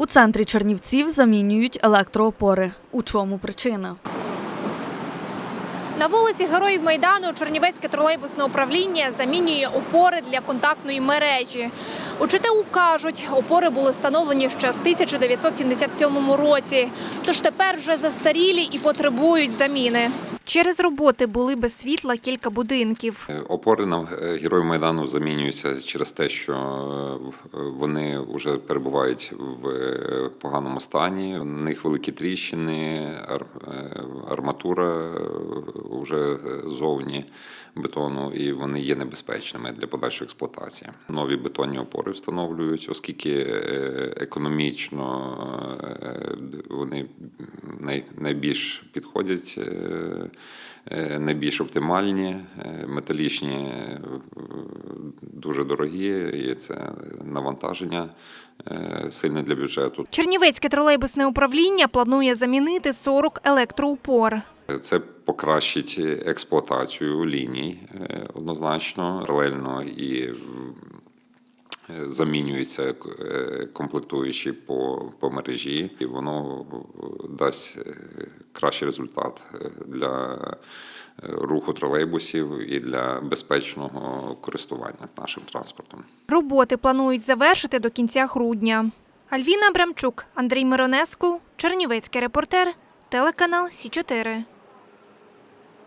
У центрі Чернівців замінюють електроопори. У чому причина? На вулиці Героїв Майдану Чернівецьке тролейбусне управління замінює опори для контактної мережі. У ЧТУ кажуть, опори були встановлені ще в 1977 році, тож тепер вже застарілі і потребують заміни. Через роботи були без світла кілька будинків. Е, Опори на е, Героїв Майдану замінюються через те, що е, вони вже перебувають в поганому стані. На них великі тріщини, ар- арматура вже зовні бетону, і вони є небезпечними для подальшої експлуатації. Нові бетонні опори встановлюють, оскільки економічно вони найбільш підходять. е, е, найбільш оптимальні, е, металічні дуже дорогі, і це навантаження сильне для бюджету. Чернівецьке тролейбусне управління планує замінити 40 електроупор. Це покращить експлуатацію ліній однозначно, паралельно і замінюються е, комплектуючі по, по мережі, і воно е, дасть е, кращий результат для руху тролейбусів і для безпечного користування нашим транспортом. Роботи планують завершити до кінця грудня. Альвіна Абрамчук, Андрій Миронеску, Чернівецький репортер, телеканал Сі 4